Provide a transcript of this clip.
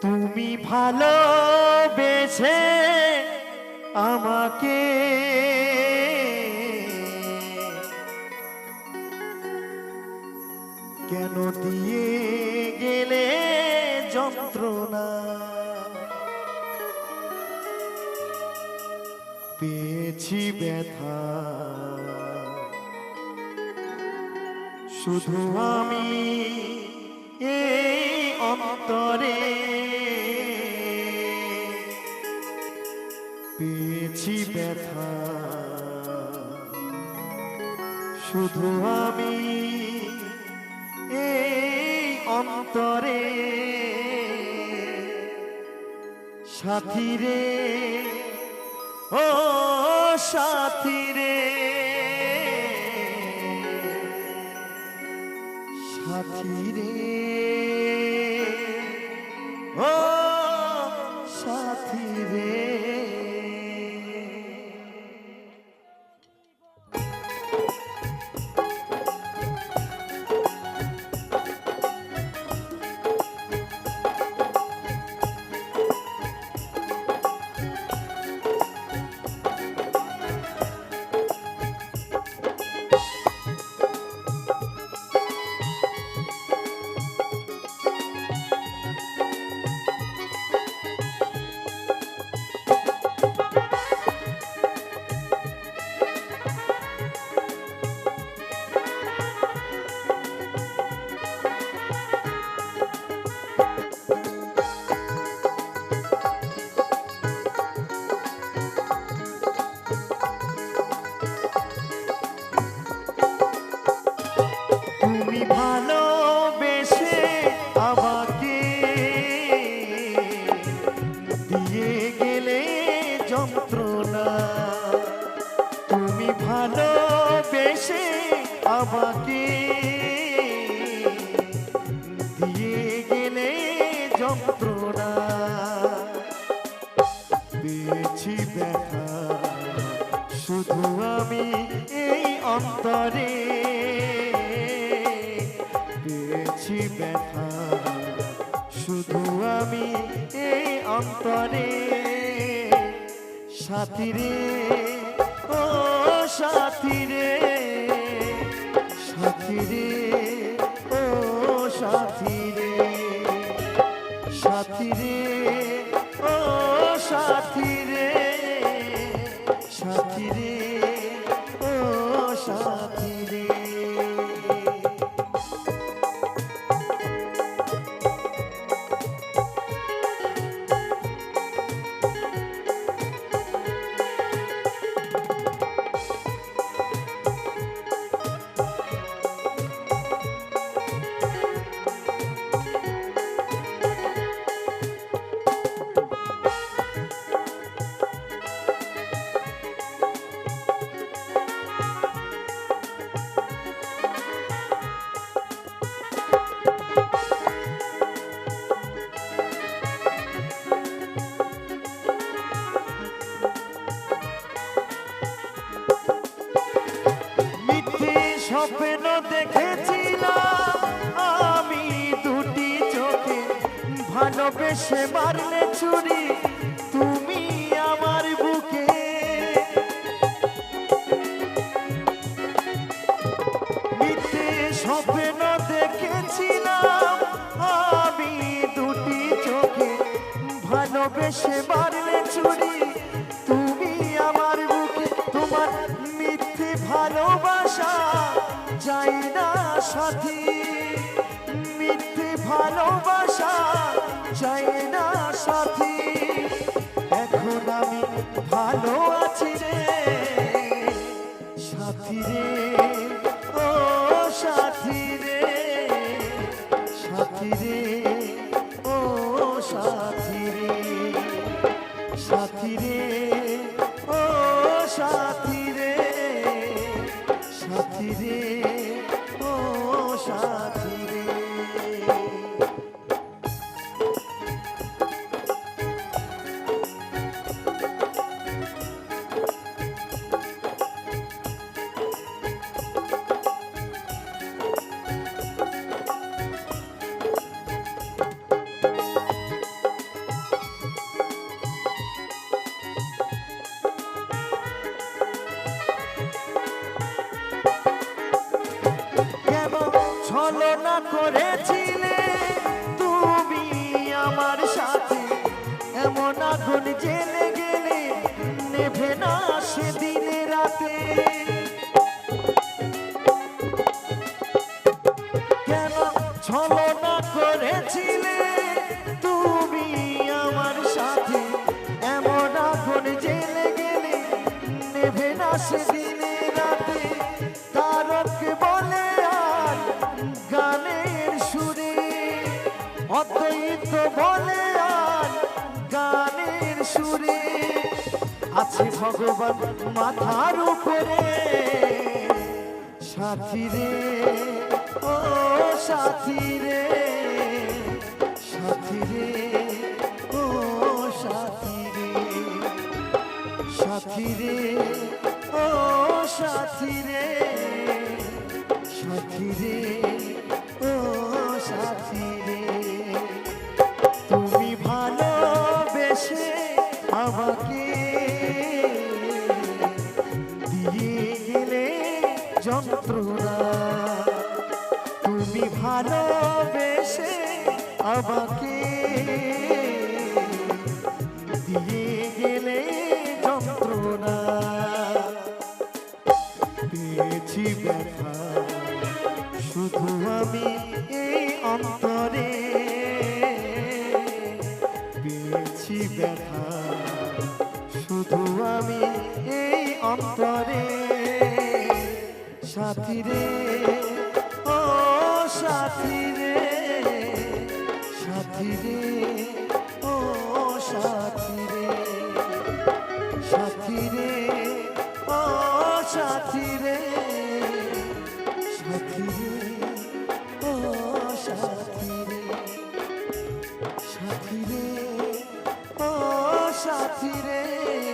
তুমি ভালো বেছে আমাকে কেন দিয়ে গেলে যন্ত্রণা? পেয়েছি ব্যথা। শুধু আমি এই অন্তরে শুধু আমি এই অন্তরে। সাথী রে ও সাথী রে সাথী রে পেয়েছি ব্যথা। শুধু আমি এই অন্তরে। সাথী রে ও সাথী রে। মিথ্যে স্বপ্ন দেখেছিলাম। আমি দুটি চোখে ভালোবেসে মারলে ছুরি, তুমি আমার বুকে। মিথ্যে স্বপ্ন দেখেছিলাম। আমি দুটি চোখে ভালোবেসে মারলে ছুরি মিথ্যে ভালোবাসা যাই না সাথী। মিথ্যে ভালোবাসা যাই না ছলনা করেছিলে তুমি আমার সাথে। এমন আগুন জেলে গেলে নেভে না সেদিনে রাতে। কেন ছলনা করেছিলে তুমি আমার সাথে? এমন আগুন গেলে নেভে না সেদিন অদ্বৈত বলে আর গানের সুরে আছে ভগবান মাথার উপরে। সাথী রে, ও সাথী রে সাথী রে, ও সাথী রে সাথী রে, ও সাথী রে সাথী রে, ও সাথী আমাকে দিয়ে গেলে যন্ত্রণা। তুমি ভালোবেসে আমাকে ব্যথা শুধু আমি এই অন্তরে। সাথী রে ও সাথী রে সাথী রে। সাথী রে।